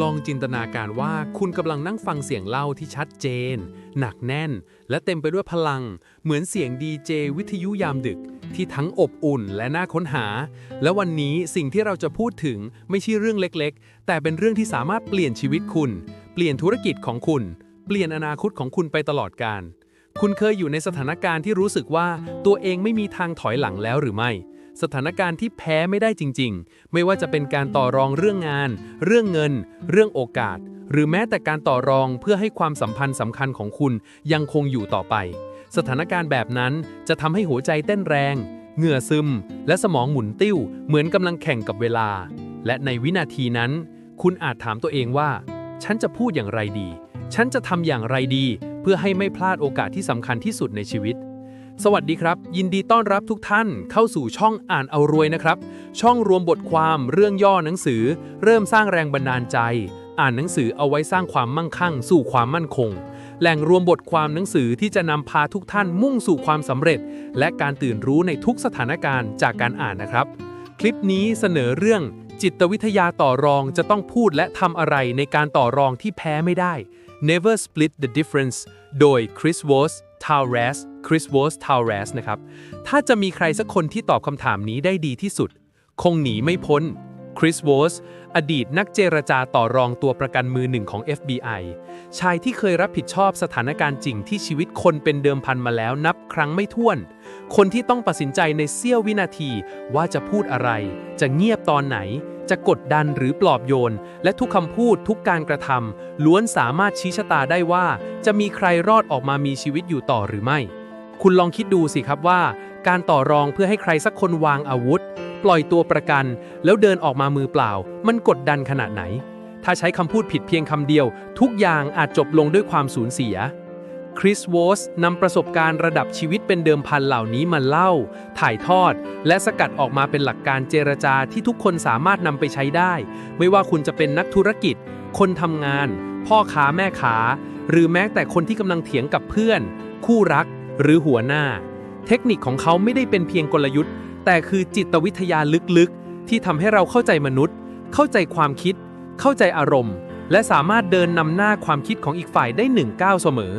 ลองจินตนาการว่าคุณกำลังนั่งฟังเสียงเล่าที่ชัดเจน หนักแน่น และเต็มไปด้วยพลัง เหมือนเสียงดีเจวิทยุยามดึก ที่ทั้งอบอุ่นและน่าค้นหา และวันนี้สิ่งที่เราจะพูดถึงไม่ใช่เรื่องเล็กๆ แต่เป็นเรื่องที่สามารถเปลี่ยนชีวิตคุณ เปลี่ยนธุรกิจของคุณ เปลี่ยนอนาคตของคุณไปตลอดกาลคุณเคยอยู่ในสถานการณ์ที่รู้สึกว่าตัวเองไม่มีทางถอยหลังแล้วหรือไม่ สถานการณ์ที่แพ้ไม่ได้จริง ๆ ไม่ว่าจะเป็นการต่อรองเรื่องงาน เรื่องเงิน เรื่องโอกาส หรือแม้แต่การต่อรองเพื่อให้ความสัมพันธ์สำคัญของคุณยังคงอยู่ต่อไป สถานการณ์แบบนั้นจะทำให้หัวใจเต้นแรง เหงื่อซึม และสมองหมุนติ้ว เหมือนกำลังแข่งกับเวลา และในวินาทีนั้น คุณอาจถามตัวเองว่า ฉันจะพูดอย่างไรดี ฉันจะทำอย่างไรดี เพื่อให้ไม่พลาดโอกาสที่สำคัญที่สุดในชีวิต สวัสดีครับ ยินดีต้อนรับทุกท่านเข้าสู่ช่องอ่านเอารวยนะครับ ช่องรวมบทความเรื่องย่อหนังสือ เริ่มสร้างแรงบันดาลใจ อ่านหนังสือเอาไว้สร้างความมั่งคั่ง สู่ความมั่นคง แหล่งรวมบทความหนังสือที่จะนำพาทุกท่านมุ่งสู่ความสำเร็จ และการตื่นรู้ในทุกสถานการณ์จากการอ่านนะครับ คลิปนี้เสนอเรื่อง จิตวิทยาต่อรองจะต้องพูดและทำอะไรในการต่อรองที่แพ้ไม่ได้ Never Split the Difference โดย Chris Voss t a u r e s Chris Voss t a u r e s นะครับ ถ้าจะมีใครสักคนที่ตอบคำถามนี้ได้ดีที่สุด คงหนีไม่พ้น Chris Voss อดีตนักเจรจาต่อรองตัวประกันมือหนึ่งของ FBI ชายที่เคยรับผิดชอบสถานการณ์จริงที่ชีวิตคนเป็นเดิมพันมาแล้วนับครั้งไม่ถ้วน คนที่ต้องตัดสินใจในเสี้ยววินาทีว่าจะพูดอะไร จะเงียบตอนไหน จะกดดันหรือปลอบโยน และทุกคำพูดทุกการกระทำล้วนสามารถชี้ชะตาได้ว่า จะมีใครรอดออกมามีชีวิตอยู่ต่อหรือไม่ คุณลองคิดดูสิครับว่า การต่อรองเพื่อให้ใครสักคนวางอาวุธ ปล่อยตัวประกัน แล้วเดินออกมามือเปล่า มันกดดันขนาดไหน ถ้าใช้คำพูดผิดเพียงคำเดียว ทุกอย่างอาจจบลงด้วยความสูญเสีย คริสวอสนำประสบการณ์ระดับชีวิตเป็นเดิมพันเหล่านี้มาเล่า ถ่ายทอด และสกัดออกมาเป็นหลักการเจรจาที่ทุกคนสามารถนำไปใช้ได้ ไม่ว่าคุณจะเป็นนักธุรกิจ คนทำงาน พ่อค้าแม่ค้า หรือแม้แต่คนที่กำลังเถียงกับเพื่อน คู่รัก หรือหัวหน้า เทคนิคของเขาไม่ได้เป็นเพียงกลยุทธ์ แต่คือจิตวิทยาลึกๆ ที่ทำให้เราเข้าใจมนุษย์ เข้าใจความคิด เข้าใจอารมณ์ และสามารถเดินนำหน้าความคิดของอีกฝ่ายได้หนึ่งก้าวเสมอ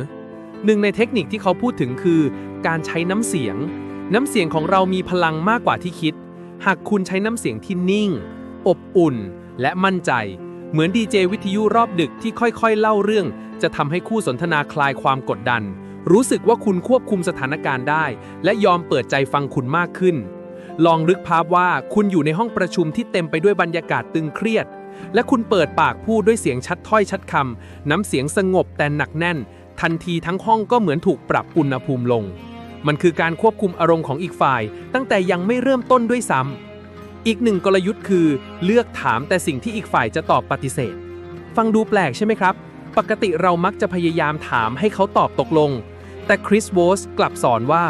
หนึ่งในเทคนิคที่เขาพูดถึงคือ การใช้น้ำเสียง น้ำเสียงของเรามีพลังมากกว่าที่คิด หากคุณใช้น้ำเสียงที่นิ่ง อบอุ่น และมั่นใจ เหมือนดีเจวิทยุรอบดึกที่ค่อยๆ เล่าเรื่อง จะทำให้คู่สนทนาคลายความกดดัน รู้สึกว่าคุณควบคุมสถานการณ์ได้ และยอมเปิดใจฟังคุณมากขึ้น ลองนึกภาพว่าคุณอยู่ในห้องประชุมที่เต็มไปด้วยบรรยากาศตึงเครียดและคุณเปิดปากพูดด้วยเสียงชัดถ้อยชัดคำ น้ำเสียงสงบแต่หนักแน่น ทันทีทั้งห้องก็เหมือนถูกปรับอุณหภูมิลง มันคือการควบคุมอารมณ์ของอีกฝ่าย ตั้งแต่ยังไม่เริ่มต้นด้วยซ้ำ อีกหนึ่งกลยุทธ์คือ เลือกถามแต่สิ่งที่อีกฝ่ายจะตอบปฏิเสธ ฟังดูแปลกใช่ไหมครับ ปกติเรามักจะพยายามถามให้เขาตอบตกลง แต่คริสโวสกลับสอนว่า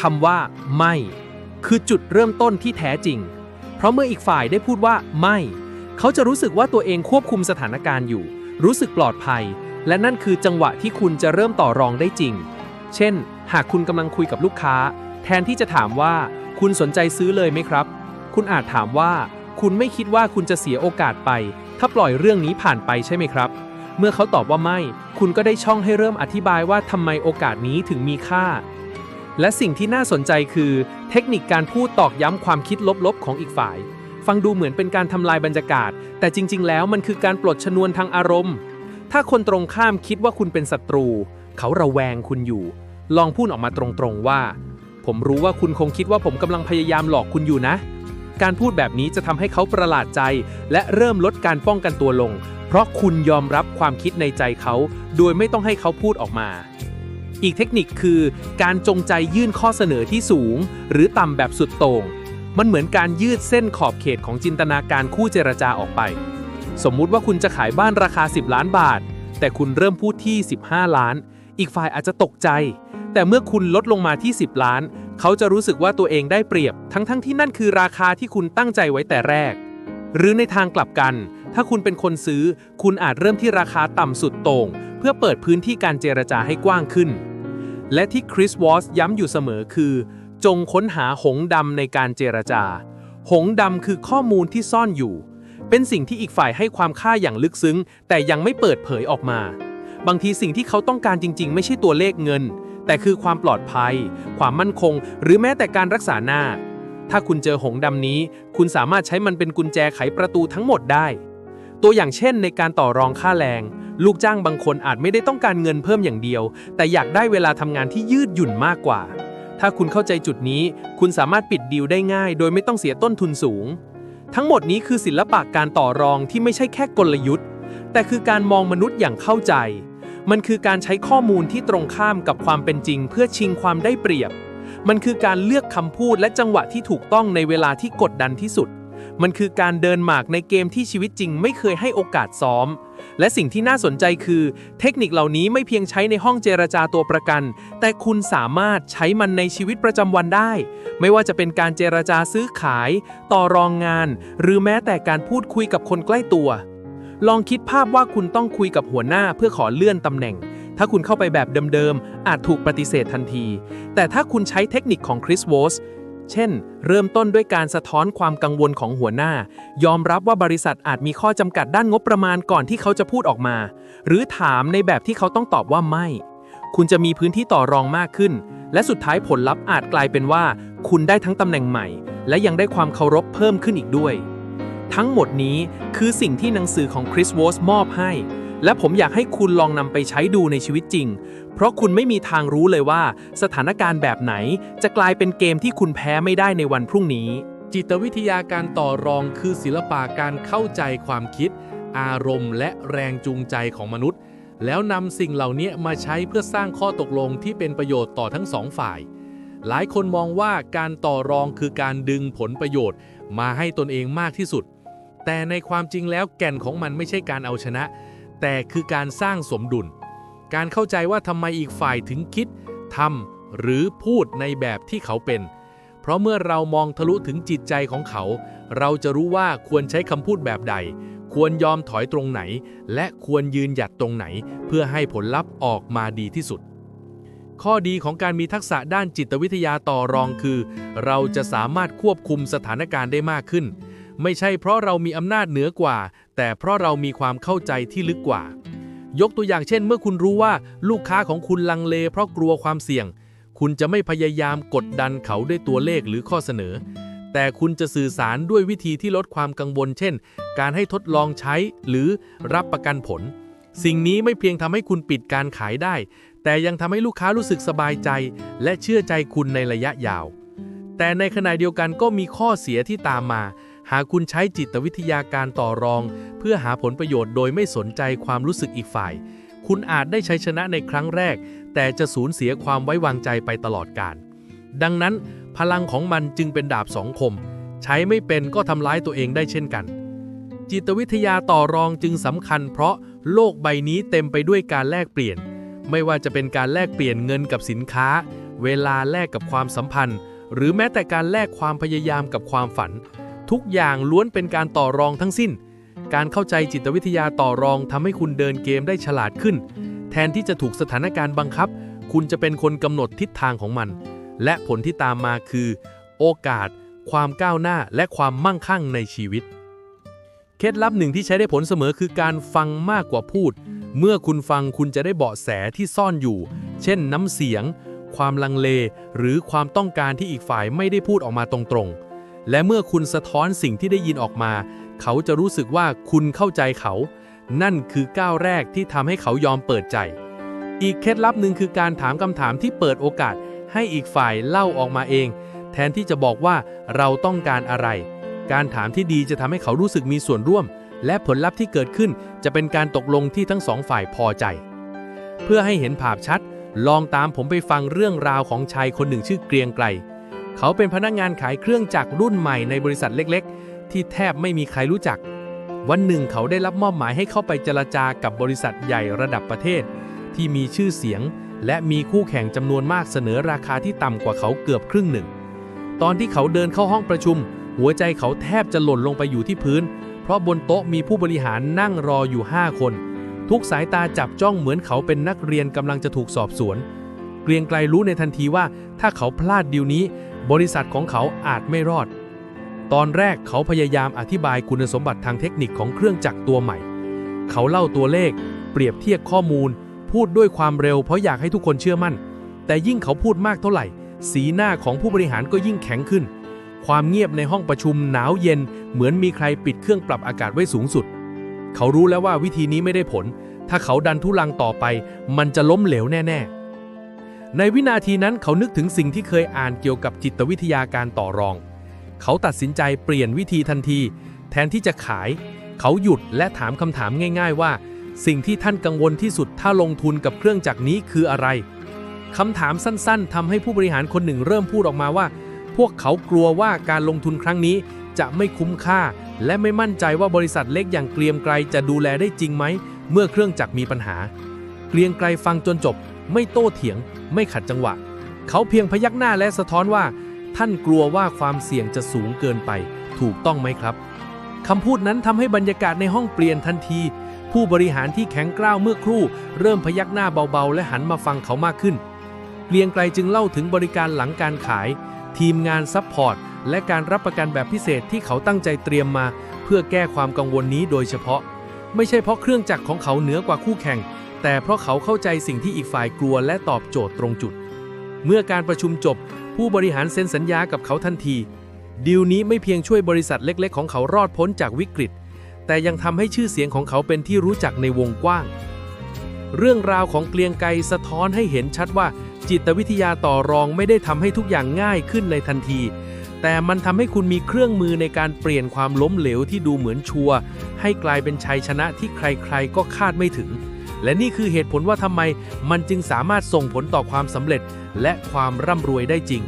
คำว่า ไม่ คือจุดเริ่มต้นที่แท้จริง เพราะเมื่ออีกฝ่ายได้พูดว่าไม่ เขาจะรู้สึกว่าตัวเองควบคุมสถานการณ์อยู่ รู้สึกปลอดภัย และนั่นคือจังหวะที่คุณจะเริ่มต่อรองได้จริง เช่น หากคุณกำลังคุยกับลูกค้า แทนที่จะถามว่าคุณสนใจซื้อเลยไหมครับ คุณอาจถามว่า คุณไม่คิดว่าคุณจะเสียโอกาสไป ถ้าปล่อยเรื่องนี้ผ่านไปใช่ไหมครับ เมื่อเขาตอบว่าไม่ คุณก็ได้ช่องให้เริ่มอธิบายว่าทำไมโอกาสนี้ถึงมีค่า และสิ่งที่น่าสนใจคือ เทคนิคการพูดตอกย้ำความคิดลบๆของอีกฝ่าย ฟังดูเหมือนเป็นการทำลายบรรยากาศ แต่จริง ๆ แล้วมันคือการปลดชนวนทางอารมณ์ ถ้าคนตรงข้ามคิดว่าคุณเป็นศัตรู เขาระแวงคุณอยู่ ลองพูดออกมาตรงๆว่า ผมรู้ว่าคุณคงคิดว่าผมกำลังพยายามหลอกคุณอยู่นะ การพูดแบบนี้จะทำให้เขาประหลาดใจ และเริ่มลดการป้องกันตัวลง เพราะคุณยอมรับความคิดในใจเขา โดยไม่ต้องให้เขาพูดออกมา อีกเทคนิคคือการจงใจยื่นข้อเสนอที่สูง หรือต่ำแบบสุดโต่งมันเหมือนการยืดเส้นขอบเขตของจินตนาการคู่เจรจาออกไป สมมุติว่าคุณจะขายบ้านราคา 10 ล้านบาท แต่คุณเริ่มพูดที่ 15 ล้าน อีกฝ่ายอาจจะตกใจ แต่เมื่อคุณลดลงมาที่ 10 ล้าน เขาจะรู้สึกว่าตัวเองได้เปรียบ ทั้งๆทที่นั่นคือราคาที่คุณตั้งใจไว้แต่แรก หรือในทางกลับกัน ถ้าคุณเป็นคนซื้อ คุณอาจเริ่มที่ราคาต่ำสุดโต่ง เพื่อเปิดพื้นที่การเจรจาให้กว้างขึ้น และที่คริสวอสย้ำอยู่เสมอคือ จงค้นหาหงดำในการเจรจา หงดำคือข้อมูลที่ซ่อนอยู่ เป็นสิ่งที่อีกฝ่ายให้ความค่าอย่างลึกซึ้ง แต่ยังไม่เปิดเผยออกมา บางทีสิ่งที่เขาต้องการจริง ๆ ไม่ใช่ตัวเลขเงิน แต่คือความปลอดภัย ความมั่นคง หรือแม้แต่การรักษาหน้า ถ้าคุณเจอหงดำนี้ คุณสามารถใช้มันเป็นกุญแจไขประตูทั้งหมดได้ ตัวอย่างเช่น ในการต่อรองค่าแรง ลูกจ้างบางคนอาจไม่ได้ต้องการเงินเพิ่มอย่างเดียว แต่อยากได้เวลาทำงานที่ยืดหยุ่นมากกว่า ถ้าคุณเข้าใจจุดนี้ คุณสามารถปิดดีลได้ง่าย โดยไม่ต้องเสียต้นทุนสูง ทั้งหมดนี้คือศิลปะการต่อรองที่ไม่ใช่แค่กลยุทธ์ แต่คือการมองมนุษย์อย่างเข้าใจ มันคือการใช้ข้อมูลที่ตรงข้ามกับความเป็นจริง เพื่อชิงความได้เปรียบ มันคือการเลือกคำพูดและจังหวะที่ถูกต้องในเวลาที่กดดันที่สุด มันคือการเดินหมากในเกมที่ชีวิตจริงไม่เคยให้โอกาสซ้อม และสิ่งที่น่าสนใจคือ เทคนิคเหล่านี้ไม่เพียงใช้ในห้องเจรจาตัวประกัน แต่คุณสามารถใช้มันในชีวิตประจำวันได้ ไม่ว่าจะเป็นการเจรจาซื้อขาย ต่อรองงาน หรือแม้แต่การพูดคุยกับคนใกล้ตัว ลองคิดภาพว่าคุณต้องคุยกับหัวหน้าเพื่อขอเลื่อนตำแหน่ง ถ้าคุณเข้าไปแบบเดิมๆอาจถูกปฏิเสธทันที แต่ถ้าคุณใช้เทคนิคของคริสวอส เช่น เริ่มต้นด้วยการสะท้อนความกังวลของหัวหน้า ยอมรับว่าบริษัทอาจมีข้อจำกัดด้านงบประมาณก่อนที่เขาจะพูดออกมา หรือถามในแบบที่เขาต้องตอบว่าไม่ คุณจะมีพื้นที่ต่อรองมากขึ้น และสุดท้ายผลลัพธ์อาจกลายเป็นว่า คุณได้ทั้งตำแหน่งใหม่ และยังได้ความเคารพเพิ่มขึ้นอีกด้วย ทั้งหมดนี้คือสิ่งที่หนังสือของคริสวอสมอบให้ และผมอยากให้คุณลองนำไปใช้ดูในชีวิตจริง เพราะคุณไม่มีทางรู้เลยว่า สถานการณ์แบบไหน จะกลายเป็นเกมที่คุณแพ้ไม่ได้ในวันพรุ่งนี้ จิตวิทยาการต่อรองคือศิลปะการเข้าใจความคิด อารมณ์และแรงจูงใจของมนุษย์ แล้วนำสิ่งเหล่านี้มาใช้เพื่อสร้างข้อตกลงที่เป็นประโยชน์ต่อทั้งสองฝ่าย หลายคนมองว่าการต่อรองคือการดึงผลประโยชน์ มาให้ตนเองมากที่สุด แต่ในความจริงแล้วแก่นของมันไม่ใช่การเอาชนะ แต่คือการสร้างสมดุล การเข้าใจว่าทำไมอีกฝ่ายถึงคิดทำหรือพูดในแบบที่เขาเป็น เพราะเมื่อเรามองทะลุถึงจิตใจของเขา เราจะรู้ว่าควรใช้คำพูดแบบใด ควรยอมถอยตรงไหน และควรยืนหยัดตรงไหน เพื่อให้ผลลัพธ์ออกมาดีที่สุดข้อดีของการมีทักษะด้านจิตวิทยาต่อรองคือ เราจะสามารถควบคุมสถานการณ์ได้มากขึ้น ไม่ใช่เพราะเรามีอำนาจเหนือกว่า แต่เพราะเรามีความเข้าใจที่ลึกกว่า ยกตัวอย่างเช่น เมื่อคุณรู้ว่าลูกค้าของคุณลังเล เพราะกลัวความเสี่ยง คุณจะไม่พยายามกดดันเขาด้วยตัวเลขหรือข้อเสนอ แต่คุณจะสื่อสารด้วยวิธีที่ลดความกังวล เช่น การให้ทดลองใช้หรือรับประกันผล สิ่งนี้ไม่เพียงทำให้คุณปิดการขายได้ แต่ยังทำให้ลูกค้ารู้สึกสบายใจ และเชื่อใจคุณในระยะยาว แต่ในขณะเดียวกันก็มีข้อเสียที่ตามมา หากคุณใช้จิตวิทยาการต่อรอง เพื่อหาผลประโยชน์โดยไม่สนใจความรู้สึกอีกฝ่าย คุณอาจได้ใชัยชนะในครั้งแรก แต่จะสูญเสียความไว้วางใจไปตลอดกาลดังนั้น พลังของมันจึงเป็นดาบสองคม ใช้ไม่เป็นก็ทำร้ายตัวเองได้เช่นกัน จิตวิทยาต่อรองจึงสำคัญ เพราะโลกใบนี้เต็มไปด้วยการแลกเปลี่ยน ไม่ว่าจะเป็นการแลกเปลี่ยนเงินกับสินค้า เวลาแลกกับความสัมพันธ์ หรือแม้แต่การแลกความพยายามกับความฝัน ทุกอย่างล้วนเป็นการต่อรองทั้งสิ้น การเข้าใจจิตวิทยาต่อรองทำให้คุณเดินเกมได้ฉลาดขึ้น แทนที่จะถูกสถานการณ์บังคับ คุณจะเป็นคนกำหนดทิศทางของมัน และผลที่ตามมาคือ โอกาส ความก้าวหน้าและความมั่งคั่งในชีวิต เคล็ดลับหนึ่งที่ใช้ได้ผลเสมอคือการฟังมากกว่าพูด เมื่อคุณฟังคุณจะได้เบาะแสที่ซ่อนอยู่ เช่น น้ำเสียง ความลังเล หรือความต้องการที่อีกฝ่ายไม่ได้พูดออกมาตรงๆ และเมื่อคุณสะท้อนสิ่งที่ได้ยินออกมา เขาจะรู้สึกว่าคุณเข้าใจเขา นั่นคือก้าวแรกที่ทำให้เขายอมเปิดใจ อีกเคล็ดลับหนึ่งคือการถามคำถามที่เปิดโอกาส ให้อีกฝ่ายเล่าออกมาเอง แทนที่จะบอกว่าเราต้องการอะไร การถามที่ดีจะทำให้เขารู้สึกมีส่วนร่วม และผลลัพธ์ที่เกิดขึ้นจะเป็นการตกลงที่ทั้งสองฝ่ายพอใจ เพื่อให้เห็นภาพชัด ลองตามผมไปฟังเรื่องราวของชายคนหนึ่งชื่อเกรียงไกร เขาเป็นพนักงานขายเครื่องจักรรุ่นใหม่ในบริษัทเล็กๆ ที่แทบไม่มีใครรู้จัก วันหนึ่งเขาได้รับมอบหมายให้เข้าไปเจรจากับบริษัทใหญ่ระดับประเทศ ที่มีชื่อเสียง และมีคู่แข่งจำนวนมากเสนอราคาที่ต่ำกว่าเขาเกือบครึ่งหนึ่ง ตอนที่เขาเดินเข้าห้องประชุม หัวใจเขาแทบจะหล่นลงไปอยู่ที่พื้น เพราะบนโต๊ะมีผู้บริหารนั่งรออยู่ 5 คน ทุกสายตาจับจ้องเหมือนเขาเป็นนักเรียนกำลังจะถูกสอบสวนเเกรียงไกรรู้ในทันทีว่าถ้าเขาพลาดดีลนี้ บริษัทของเขาอาจไม่รอด ตอนแรกเขาพยายามอธิบายคุณสมบัติทางเทคนิคของเครื่องจักรตัวใหม่ เขาเล่าตัวเลข เปรียบเทียบข้อมูล พูดด้วยความเร็วเพราะอยากให้ทุกคนเชื่อมั่น แต่ยิ่งเขาพูดมากเท่าไหร่ สีหน้าของผู้บริหารก็ยิ่งแข็งขึ้น ความเงียบในห้องประชุมหนาวเย็น เหมือนมีใครปิดเครื่องปรับอากาศไว้สูงสุด เขารู้แล้วว่าวิธีนี้ไม่ได้ผล ถ้าเขาดันทุลังต่อไป มันจะล้มเหลวแน่ ๆ ในวินาทีนั้นเขานึกถึงสิ่งที่เคยอ่านเกี่ยวกับจิตวิทยาการต่อรอง เขาตัดสินใจเปลี่ยนวิธีทันที แทนที่จะขาย เขาหยุดและถามคำถามง่าย ๆ ว่า สิ่งที่ท่านกังวลที่สุดถ้าลงทุนกับเครื่องจักรนี้คืออะไรคำถามสั้นๆทำให้ผู้บริหารคนหนึ่งเริ่มพูดออกมาว่า พวกเขากลัวว่าการลงทุนครั้งนี้จะไม่คุ้มค่า และไม่มั่นใจว่าบริษัทเล็กอย่างเกรียงไกรจะดูแลได้จริงไหมเมื่อเครื่องจักรมีปัญหา เกรียงไกรฟังจนจบ ไม่โต้เถียง ไม่ขัดจังหวะ เขาเพียงพยักหน้าและสะท้อนว่า ท่านกลัวว่าความเสี่ยงจะสูงเกินไป ถูกต้องไหมครับคำพูดนั้นทำให้บรรยากาศในห้องเปลี่ยนทันที ผู้บริหารที่แข็งกร้าวเมื่อครู่ เริ่มพยักหน้าเบาๆ และหันมาฟังเขามากขึ้นเกรียงไกรจึงเล่าถึงบริการหลังการขาย ทีมงานซัพพอร์ตและการรับประกันแบบพิเศษที่เขาตั้งใจเตรียมมา เพื่อแก้ความกังวลนี้โดยเฉพาะ ไม่ใช่เพราะเครื่องจักรของเขาเหนือกว่าคู่แข่ง แต่เพราะเขาเข้าใจสิ่งที่อีกฝ่ายกลัวและตอบโจทย์ตรงจุด เมื่อการประชุมจบ ผู้บริหารเซ็นสัญญากับเขาทันที ดีลนี้ไม่เพียงช่วยบริษัทเล็ก ๆ ของเขารอดพ้นจากวิกฤต แต่ยังทำให้ชื่อเสียงของเขาเป็นที่รู้จักในวงกว้าง เรื่องราวของเกลียงไกรสะท้อนให้เห็นชัดว่า จิตวิทยาต่อรองไม่ได้ทำให้ทุกอย่างง่ายขึ้นในทันที แต่มันทำให้คุณมีเครื่องมือในการเปลี่ยนความล้มเหลวที่ดูเหมือนชัวร์ให้กลายเป็นชัยชนะที่ใครๆ ก็คาดไม่ถึง และนี่คือเหตุผลว่าทำไมมันจึงสามารถส่งผลต่อความสำเร็จ และความร่ำรวยได้จริง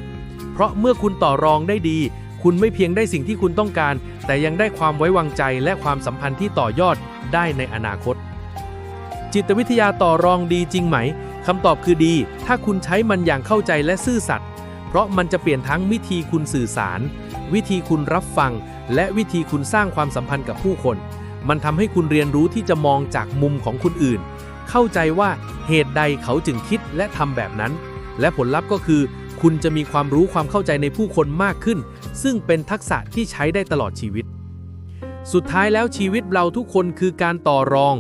เพราะเมื่อคุณต่อรองได้ดี คุณไม่เพียงได้สิ่งที่คุณต้องการ แต่ยังได้ความไว้วางใจและความสัมพันธ์ที่ต่อยอดได้ในอนาคต จิตวิทยาต่อรองดีจริงไหมคำตอบคือดี ถ้าคุณใช้มันอย่างเข้าใจและซื่อสัตย์เพราะมันจะเปลี่ยนทั้งวิธีคุณสื่อสาร วิธีคุณรับฟัง และวิธีคุณสร้างความสัมพันธ์กับผู้คน มันทำให้คุณเรียนรู้ที่จะมองจากมุมของคนอื่น เข้าใจว่าเหตุใดเขาจึงคิดและทำแบบนั้น และผลลัพธ์ก็คือ คุณจะมีความรู้ความเข้าใจในผู้คนมากขึ้น ซึ่งเป็นทักษะที่ใช้ได้ตลอดชีวิต สุดท้ายแล้วชีวิตเราทุกคนคือการต่อรอง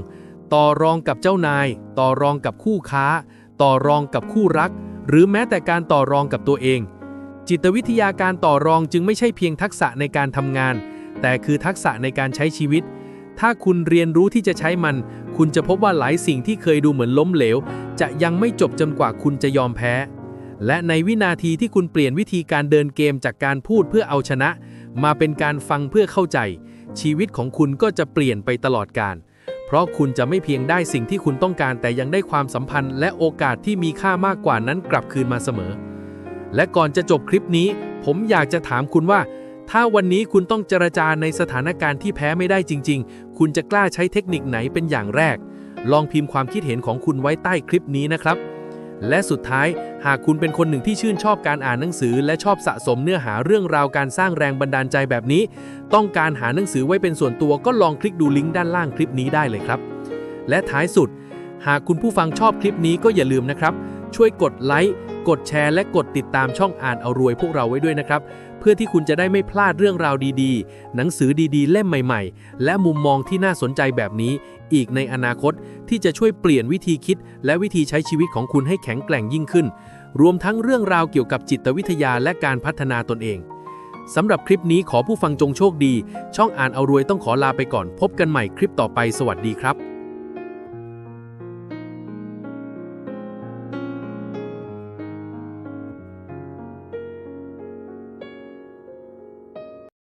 ต่อรองกับเจ้านาย ต่อรองกับคู่ค้า ต่อรองกับคู่รัก หรือแม้แต่การต่อรองกับตัวเอง จิตวิทยาการต่อรองจึงไม่ใช่เพียงทักษะในการทำงาน แต่คือทักษะในการใช้ชีวิต ถ้าคุณเรียนรู้ที่จะใช้มัน คุณจะพบว่าหลายสิ่งที่เคยดูเหมือนล้มเหลว จะยังไม่จบจนกว่าคุณจะยอมแพ้ และในวินาทีที่คุณเปลี่ยนวิธีการเดินเกมจากการพูดเพื่อเอาชนะ มาเป็นการฟังเพื่อเข้าใจ ชีวิตของคุณก็จะเปลี่ยนไปตลอดกาลเพราะคุณจะไม่เพียงได้สิ่งที่คุณต้องการแต่ยังได้ความสัมพันธ์และโอกาสที่มีค่ามากกว่านั้นกลับคืนมาเสมอ และก่อนจะจบคลิปนี้ ผมอยากจะถามคุณว่า ถ้าวันนี้คุณต้องเจรจาในสถานการณ์ที่แพ้ไม่ได้จริง ๆ คุณจะกล้าใช้เทคนิคไหนเป็นอย่างแรก ลองพิมพ์ความคิดเห็นของคุณไว้ใต้คลิปนี้นะครับ และสุดท้าย หากคุณเป็นคนหนึ่งที่ชื่นชอบการอ่านหนังสือ และชอบสะสมเนื้อหาเรื่องราวการสร้างแรงบันดาลใจแบบนี้ ต้องการหาหนังสือไว้เป็นส่วนตัวก็ลองคลิกดูลิงก์ด้านล่างคลิปนี้ได้เลยครับ และท้ายสุด หากคุณผู้ฟังชอบคลิปนี้ก็อย่าลืมนะครับ ช่วยกดไลค์กดแชร์และกดติดตามช่องอ่านเอารวยพวกเราไว้ด้วยนะครับ เพื่อที่คุณจะได้ไม่พลาดเรื่องราวดีๆ หนังสือดีๆ เล่มใหม่ๆ และมุมมองที่น่าสนใจแบบนี้ อีกในอนาคตที่จะช่วยเปลี่ยนวิธีคิด และวิธีใช้ชีวิตของคุณให้แข็งแกร่งยิ่งขึ้น รวมทั้งเรื่องราวเกี่ยวกับจิตวิทยาและการพัฒนาตนเองสำหรับคลิปนี้ขอผู้ฟังจงโชคดี ช่องอ่านเอารวยต้องขอลาไปก่อน พบกันใหม่คลิปต่อไปสวัสดีครับ